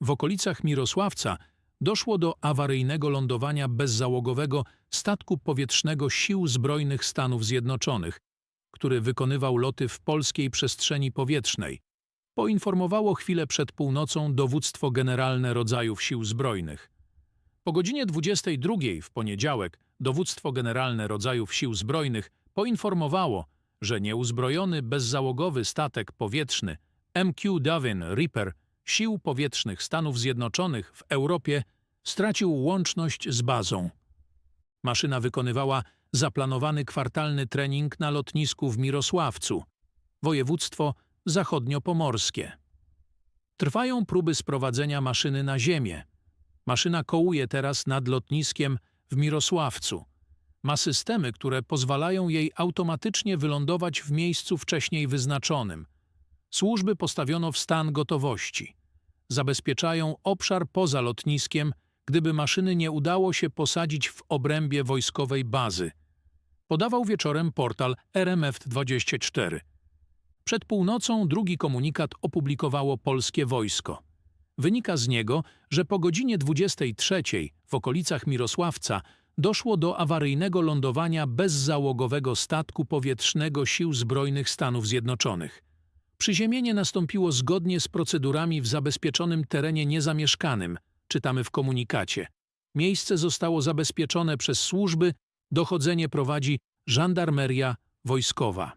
W okolicach Mirosławca doszło do awaryjnego lądowania bezzałogowego statku powietrznego Sił Zbrojnych Stanów Zjednoczonych, który wykonywał loty w polskiej przestrzeni powietrznej. Poinformowało chwilę przed północą Dowództwo Generalne Rodzajów Sił Zbrojnych. Po godzinie 22 w poniedziałek Dowództwo Generalne Rodzajów Sił Zbrojnych poinformowało, że nieuzbrojony bezzałogowy statek powietrzny MQ Dovin Reaper Sił Powietrznych Stanów Zjednoczonych w Europie stracił łączność z bazą. Maszyna wykonywała zaplanowany kwartalny trening na lotnisku w Mirosławcu, województwo zachodniopomorskie. Trwają próby sprowadzenia maszyny na ziemię. Maszyna kołuje teraz nad lotniskiem w Mirosławcu. Ma systemy, które pozwalają jej automatycznie wylądować w miejscu wcześniej wyznaczonym. Służby postawiono w stan gotowości. Zabezpieczają obszar poza lotniskiem, gdyby maszyny nie udało się posadzić w obrębie wojskowej bazy. Podawał wieczorem portal RMF24. Przed północą drugi komunikat opublikowało polskie wojsko. Wynika z niego, że po godzinie 23 w okolicach Mirosławca doszło do awaryjnego lądowania bezzałogowego statku powietrznego Sił Zbrojnych Stanów Zjednoczonych. Przyziemienie nastąpiło zgodnie z procedurami w zabezpieczonym terenie niezamieszkanym, czytamy w komunikacie. Miejsce zostało zabezpieczone przez służby, dochodzenie prowadzi żandarmeria wojskowa.